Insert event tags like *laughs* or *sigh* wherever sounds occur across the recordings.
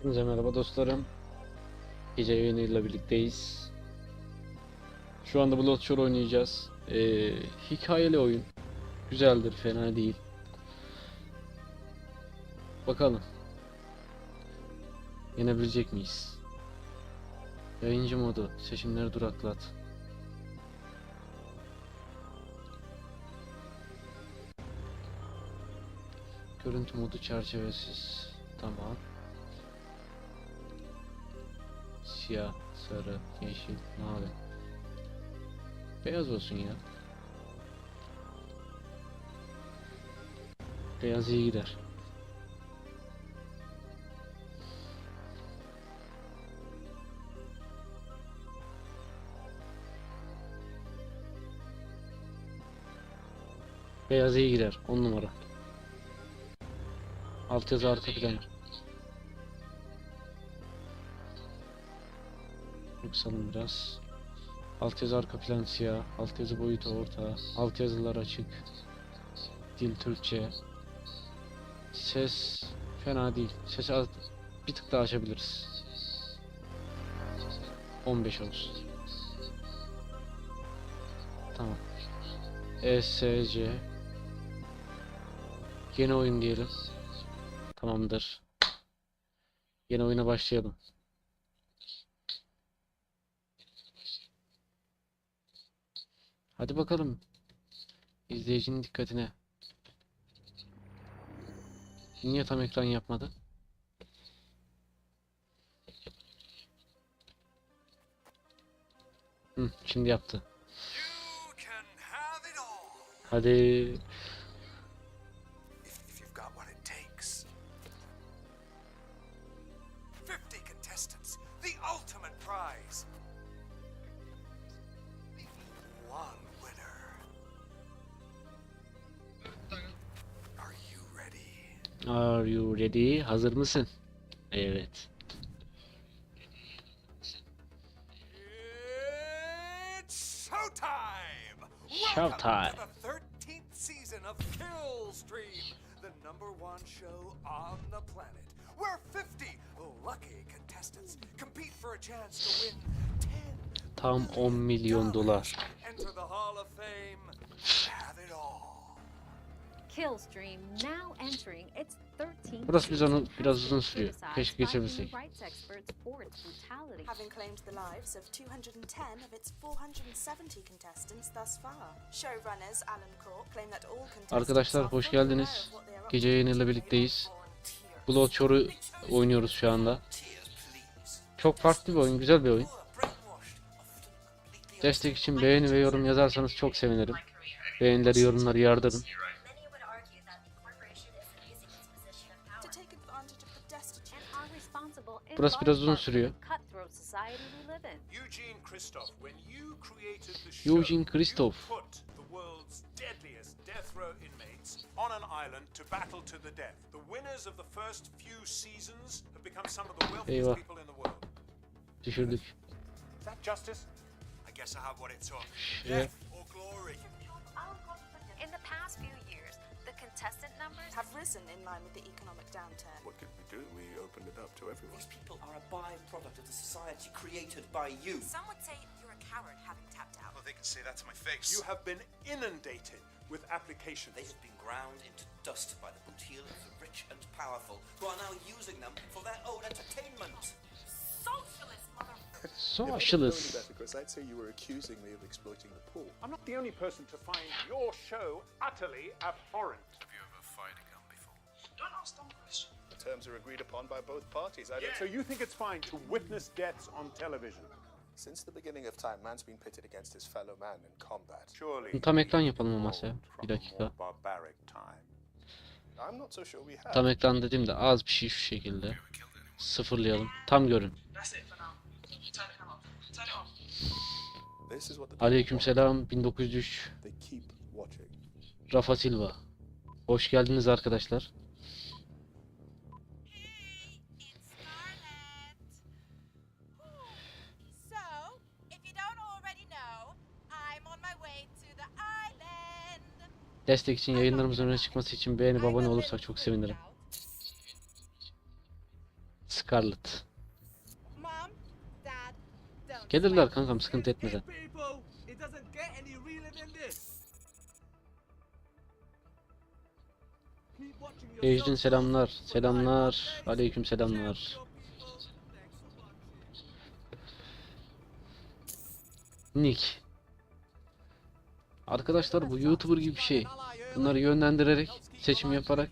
Hepinize merhaba dostlarım. Gece yayınıyla birlikteyiz. Şu anda Blood Shore oynayacağız. Ee, hikayeli oyun. Güzeldir, fena değil. Bakalım. Yenebilecek miyiz? Yayıncı modu. Seçimleri duraklat. Görüntü modu çerçevesiz. Tamam. Siyah, sarı, yeşil, mavi. Beyaz olsun ya. Beyaz iyi gider. Beyaz iyi gider. 10 numara. Alt yazı arka plan. Yükselin biraz. Alt yazı arka plan siyah. Alt yazı boyutu orta. Alt yazılar açık. Dil Türkçe. Ses fena değil. Sesi az, bir tık daha açabiliriz. 15 olsun. Tamam. ESC Yeni oyun diyelim. Tamamdır. Yeni oyuna başlayalım. Hadi bakalım. İzleyicinin dikkatine. Niye tam ekran yapmadı? Hı, şimdi yaptı. Hadi. Are you ready? Hazır mısın? Evet. It's showtime! Showtime. Welcome to the 13th season of Killstream, the number one show on the planet, where 50 lucky contestants compete for a chance to win 10 Tam 10 milyon dolar. Enter the Hall of Fame. Have it all. Burası biz onu biraz uzun sürüyor. Keşke geçebilsek. having claimed the lives of 210 of its 470 contestants thus far. Showrunners Alan Cork claim that all contestants Arkadaşlar are hoş geldiniz. of what they are up Gece yayınıyla birlikteyiz. Blood Shore'u oynuyoruz şu anda. Çok farklı bir oyun, güzel bir oyun. Destek için beğeni ve yorum yazarsanız çok sevinirim. Beğenileri, yorumları yardırın. The world's deadliest death row inmates on an island to battle to the death. The winners of the first few seasons have become some of the wealthiest Eyvah. people in the world. Düşürdük. Is that justice? I guess I have what it took. Yeah. Death or glory? In the past few years, contestant numbers Have risen in line with the economic downturn. What could we do? We opened it up to everyone. These people are a byproduct of the society created by you. Some would say you're a coward having tapped out. Oh, they can say that to my face. You have been inundated with applications. They have been ground into dust by the bootheel of the rich and powerful, who are now using them for their own entertainment. Socialist. I'd say you were accusing me of exploiting the poor. I'm not the only person to find your show utterly abhorrent. Have you ever fired a gun before? Don't ask dumb questions. The terms are agreed upon by both parties. I don't So you think it's fine to witness deaths on television? Since the beginning of time, man's been pitted against his fellow man in combat. Surely Tam ekran yapalım o we masaya. evolved from Bir dakika. barbaric time. I'm not so sure we have. Tam ekran dediğimde az bir şey şu şekilde. Sıfırlayalım. Tam görün. What the Aleykümselam 1903 They keep watching. Rafa Silva. Hoş geldiniz arkadaşlar. Destek için yayınlarımızın öne çıkması için beğenip abone olursak çok sevinirim. Scarlett. Gelirler kankam sıkıntı etme sen. Ejrin selamlar. Selamlar. Aleyküm selamlar. Nick. Arkadaşlar bu YouTuber gibi bir şey. Bunları yönlendirerek, seçim yaparak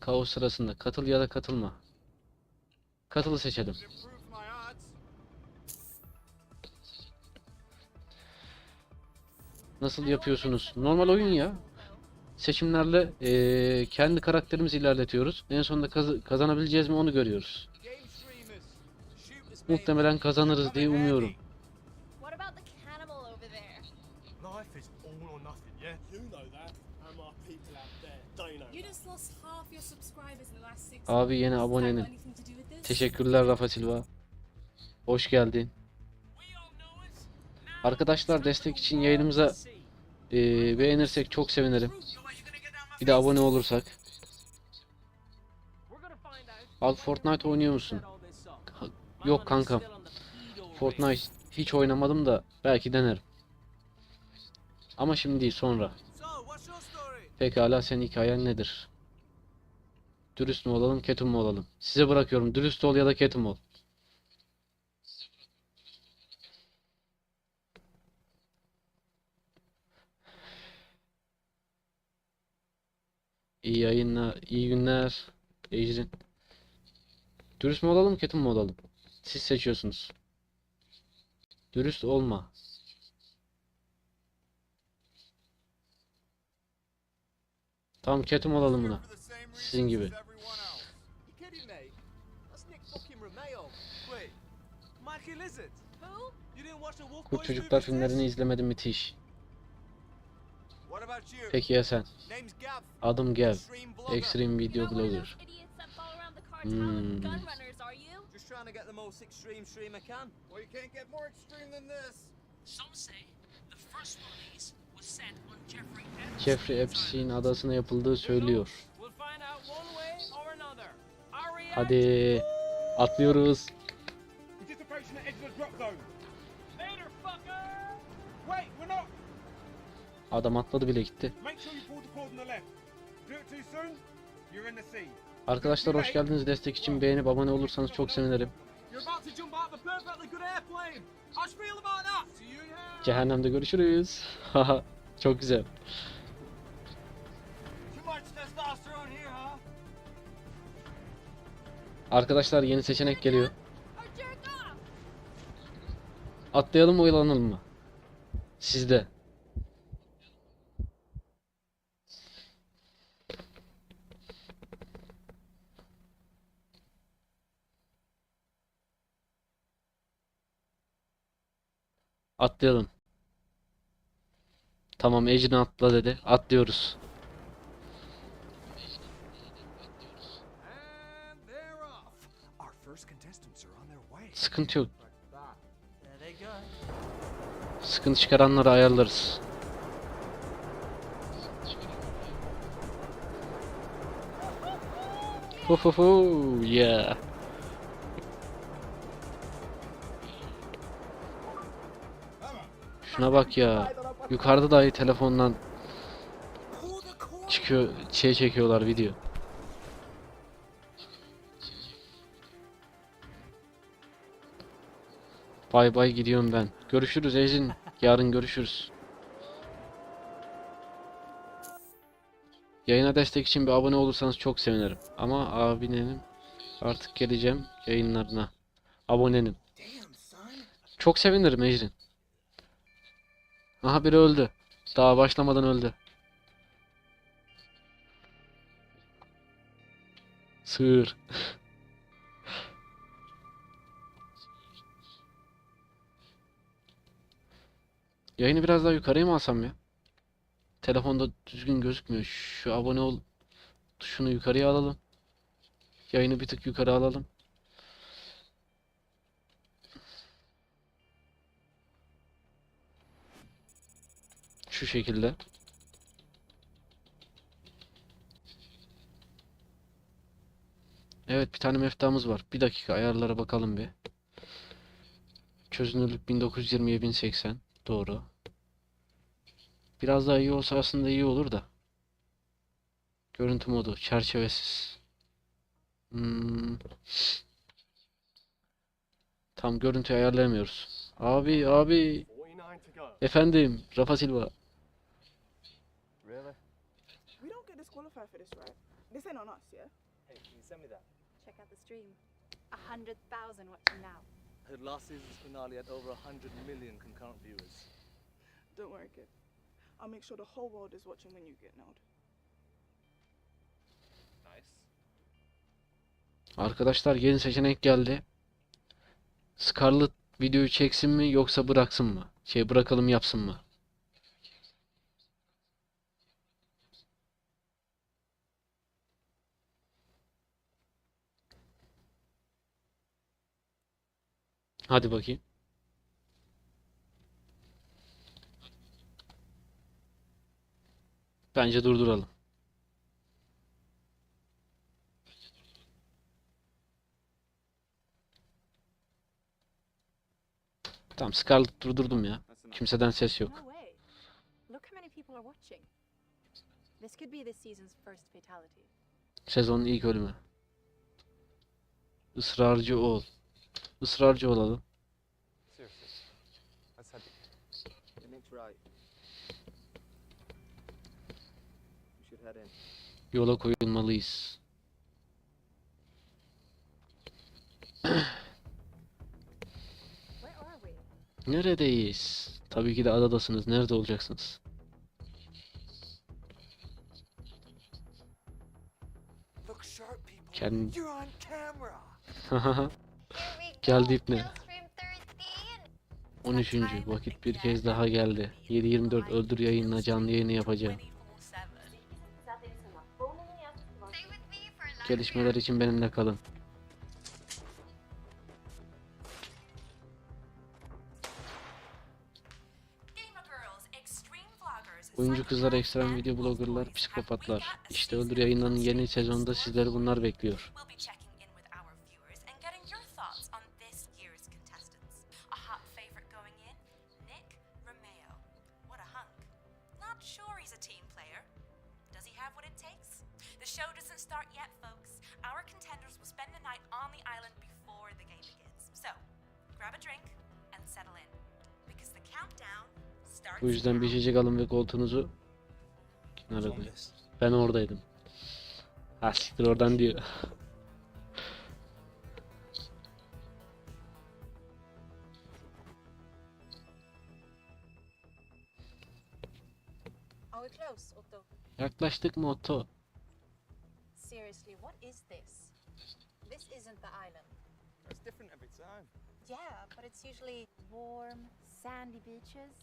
kaos sırasında katıl ya da katılma. Katılı seçelim. Nasıl yapıyorsunuz? Normal oyun ya. Seçimlerle eee, kendi karakterimizi ilerletiyoruz. En sonunda kaz- kazanabileceğiz mi onu görüyoruz. Muhtemelen kazanırız diye umuyorum. Abi yeni this? Teşekkürler Rafa Silva. Hoş geldin. Arkadaşlar destek için yayınımıza eee, beğenirsek çok sevinirim. Bir de abone olursak. Abi Fortnite oynuyor musun? Yok kankam. Fortnite hiç oynamadım da belki denerim. Ama şimdi değil sonra. Pekala senin hikayen nedir? Dürüst mü olalım, ketum mu olalım? Size bırakıyorum. Dürüst ol ya da ketum ol. İyi yayınlar, iyi günler. Ecrin. Dürüst mü olalım, ketum mu olalım? Siz seçiyorsunuz. Dürüst olma. Tamam ketum olalım buna. Sizin gibi. Boys Çocuklar filmlerini izlemedim müthiş. Peki ya sen? Adım Gav. Extreme Video Blogger. Hmm. with gun runners, are you? Just trying to get the most extreme stream I can. Well, you can't get more extreme than this. Some say the first one of these was set on Jeffrey Epstein. Jeffrey Epstein adasına yapıldığı söylüyor. We'll find you're in the sea. Arkadaşlar hoş geldiniz. Destek için beğenip abone olursanız çok sevinirim. Cehennemde görüşürüz. Haha *laughs* çok güzel. Arkadaşlar yeni seçenek geliyor. Atlayalım mı oyalanalım mı? Sizde. Atlayalım. Tamam Ejrin atla dedi. Atlıyoruz. Sıkıntı yok. Sıkıntı çıkaranları ayarlarız. Hu hu hu yeah. Şuna bak ya. Yukarıda dahi telefondan çıkıyor, şey çekiyorlar video. Bay bay gidiyorum ben. Görüşürüz Ejin. Yarın görüşürüz. Yayına destek için bir abone olursanız çok sevinirim. Ama abinenim artık geleceğim yayınlarına. Abonenim. Çok sevinirim Ejrin. Aha biri öldü. Daha başlamadan öldü. Sığır. *laughs* Yayını biraz daha yukarıya mı alsam ya? Telefonda düzgün gözükmüyor. Şu abone ol tuşunu yukarıya alalım. Yayını bir tık yukarı alalım. Şu şekilde. Evet bir tane meftamız var. Bir dakika ayarlara bakalım bir. Çözünürlük 1920'ye 1080. Doğru. Biraz daha iyi olsa aslında iyi olur da. Görüntü modu çerçevesiz. Hmm. Tam görüntü ayarlayamıyoruz. Abi abi. Efendim Rafa Silva. Really? We don't get disqualified for this, right? This ain't on us, yeah? Hey, can you send me that? Check out the stream. A hundred thousand watching now. I heard last season's finale had over 100 million concurrent viewers. Don't worry, kid. I'll make sure the whole world is watching when you get nailed. Nice. Arkadaşlar yeni seçenek geldi. Scarlett videoyu çeksin mi yoksa bıraksın mı? Şey bırakalım yapsın mı? Hadi bakayım. Bence durduralım. Tamam Scarlett durdurdum ya. Kimseden ses yok. Sezonun ilk bölümü. Israrcı ol. Israrcı olalım. Yola koyulmalıyız. *clears throat* Neredeyiz? Tabii ki de adadasınız. Nerede olacaksınız? Look sharp, people. Kendi... You're on camera. *laughs* Geldi ipne. 13. vakit bir kez daha geldi. 7.24 öldür yayınla canlı yayını yapacağım. Gelişmeler için benimle kalın. Oyuncu kızlar, ekstrem video bloggerlar, psikopatlar. İşte Öldür yayınlarının yeni sezonunda sizleri bunlar bekliyor. The show doesn't start yet, folks. Our contenders will spend the night on the island before the game begins. So, grab a drink and settle in. Because the countdown starts Bu yüzden bir içecek alın ve koltuğunuzu kenara koyun. Ben oradaydım. Ha siktir oradan diyor. Yaklaştık mı Otto? Different every time. Yeah, but it's usually warm, sandy beaches.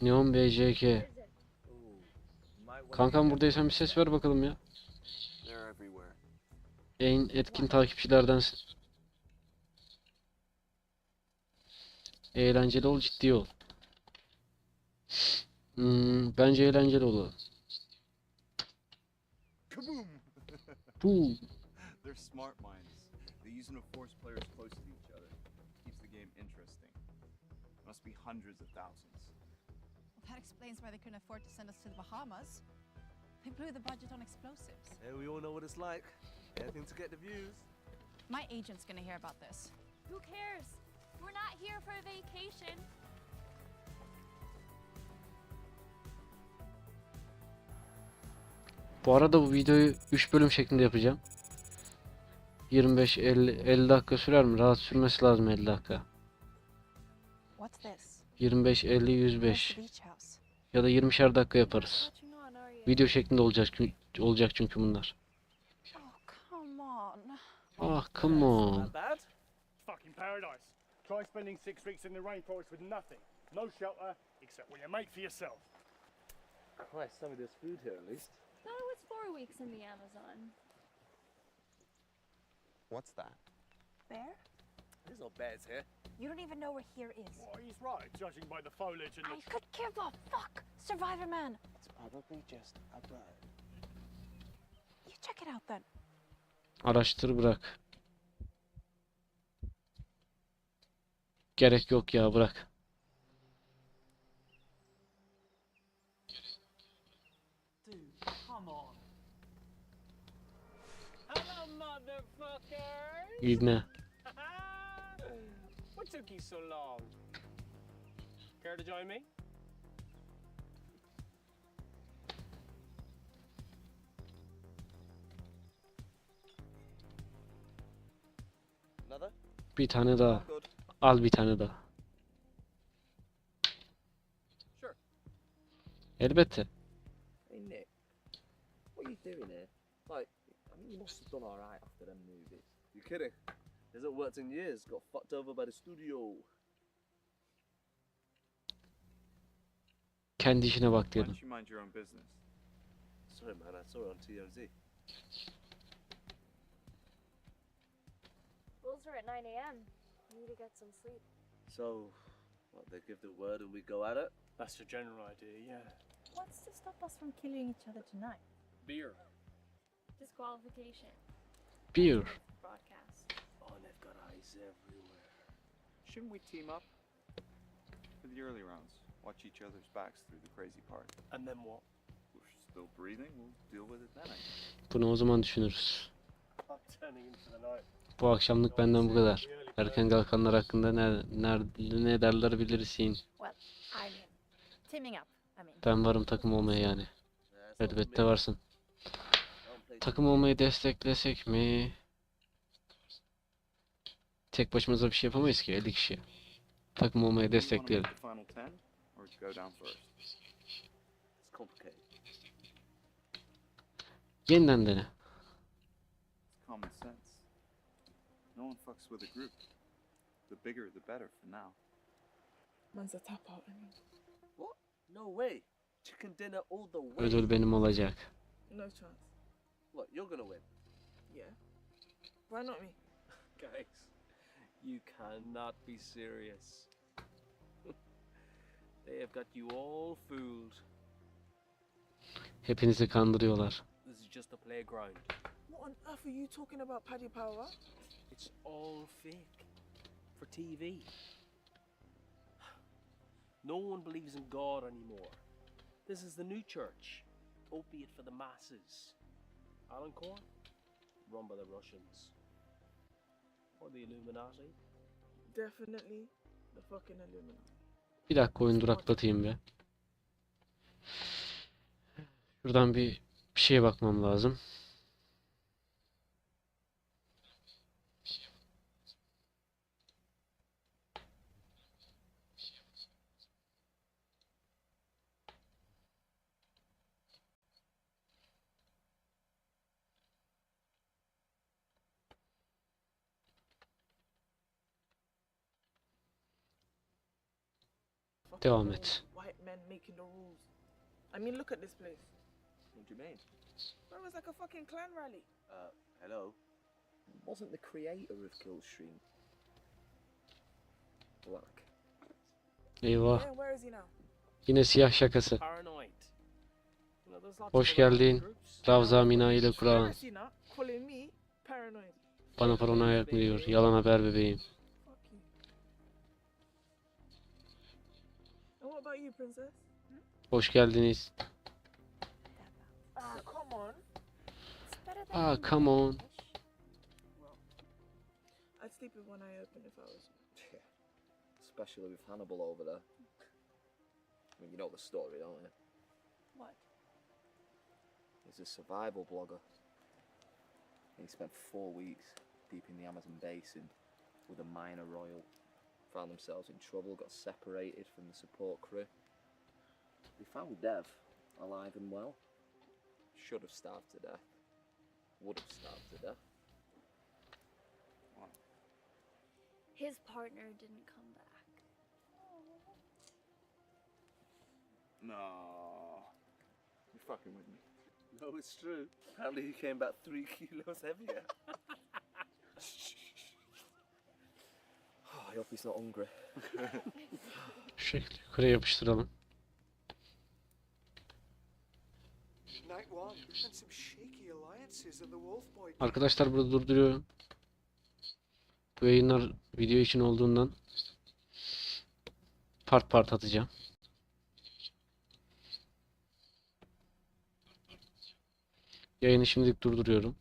Neon BJK. Kankam buradaysan bir ses ver bakalım ya. En etkin takipçilerdensin. Eğlenceli ol, ciddi ol. Hmm, bence eğlenceli ol. Kaboom! *laughs* Bu. They're smart minds. Them to force players close to each other. Keeps the game interesting. Must be hundreds of thousands. That explains why they couldn't afford to send us to the Bahamas. They blew the budget on explosives. Yeah, we all know what it's like. Anything to get the views. My agent's gonna hear about this. Who cares? We're not here for a vacation. Bu arada bu videoyu 3 bölüm şeklinde yapacağım. 25 50 50 dakika sürer mi? Rahat sürmesi lazım 50 dakika. What's this? 25 50 Where's 105 the beach house? ya da 20'şer dakika yaparız. Video şeklinde olacak çünkü olacak çünkü bunlar. Oh, come on. Ah come on. Not bad. Fucking paradise. Try spending six weeks in the rainforest with nothing. No shelter, except what you make for yourself. Christ, some of this food here at least. Thought it was four weeks in the Amazon. What's that? Bear? There's no bears here. You don't even know where here is. Well, he's right, judging by the foliage and I the... could give a fuck, Survivor Man. It's probably just a bird. You check it out then. Araştır bırak. Gerek yok ya bırak. Come on. İbne. *laughs* what took you so long? Care to join me? Another? Bir tane daha. Good. Al bir tane daha. Sure. Elbette. Hey Nick, what are you doing here? Like, I mean, you must have done alright after them movies. You kidding? Hasn't worked in years. Got fucked over by the studio. Kendi işine bak Why diyelim. don't you mind your own business? Sorry, man. I saw it on TMZ. Rules are at 9 a.m. You need to get some sleep. So, what? They give the word and we go at it. That's the general idea, yeah. What's to stop us from killing each other tonight? Beer. Disqualification. Oh, everywhere. Shouldn't we team up? For the early rounds. Watch each other's backs through the crazy part. And then what? We're still breathing, we'll deal with it then. I guess. Bunu o zaman düşünürüz. I'm turning into the night. Bu akşamlık benden bu kadar. Erken kalkanlar hakkında ne, ne, ne derler bilirsin. Well, I mean, teaming up. I mean, Ben varım takım olmaya yani. Elbette varsın. Takım olmayı desteklesek mi? Tek başımıza bir şey yapamayız ki 50 kişi. Takım olmayı destekleyelim. Yeniden dene. It's common sense. No one fucks with a group. The bigger, the better for now. Man's a tap out. What? No way. Chicken dinner all the way. Ödül benim olacak. No chance. What? You're gonna win. Yeah. Why not me? *laughs* Guys, you cannot be serious. *laughs* they have got you all fooled. Hepinizi kandırıyorlar. This is just a playground. What on earth are you talking about, Paddy Power? It's all fake. For TV. *sighs* No one believes in God anymore. This is the new church. Opiate for the masses. Alan Core? Run by the Russians. Or the Illuminati? Definitely the fucking Illuminati. Bir dakika oyun duraklatayım be. Şuradan bir bir şeye bakmam lazım. Devam et. I mean, look at this place. What do you mean? Bro, it's like a fucking clan rally. Uh, hello. Wasn't the creator of Killstream black? Eyvah. Yeah, where is he now? Yine siyah şakası. Hoş geldin. Ravza Mina ile Kur'an. Bana paranoyak mı diyor? Yalan haber bebeğim. About you, princess? Hoş geldiniz. Ah, come on. Ah, come on. I'd sleep with one eye open if I was you. Yeah. *laughs* Especially with Hannibal over there. I mean, you know the story, don't you? what? He's a survival blogger. He spent four weeks deep in the Amazon basin with a minor royal. Found themselves in trouble, got separated from the support crew. We found Dev alive and well. Should have starved to death. Would have starved to death. His partner didn't come back. No. You're fucking with me. No, it's true. Apparently he came back three *laughs* kilos heavier. *laughs* I hope he's not hungry. *laughs* Şu şekilde yukarıya yapıştıralım. Night one, and some shaky alliances in the Wolf Boy. Arkadaşlar burada durduruyorum. Bu yayınlar video için olduğundan part part atacağım. Yayını şimdilik durduruyorum.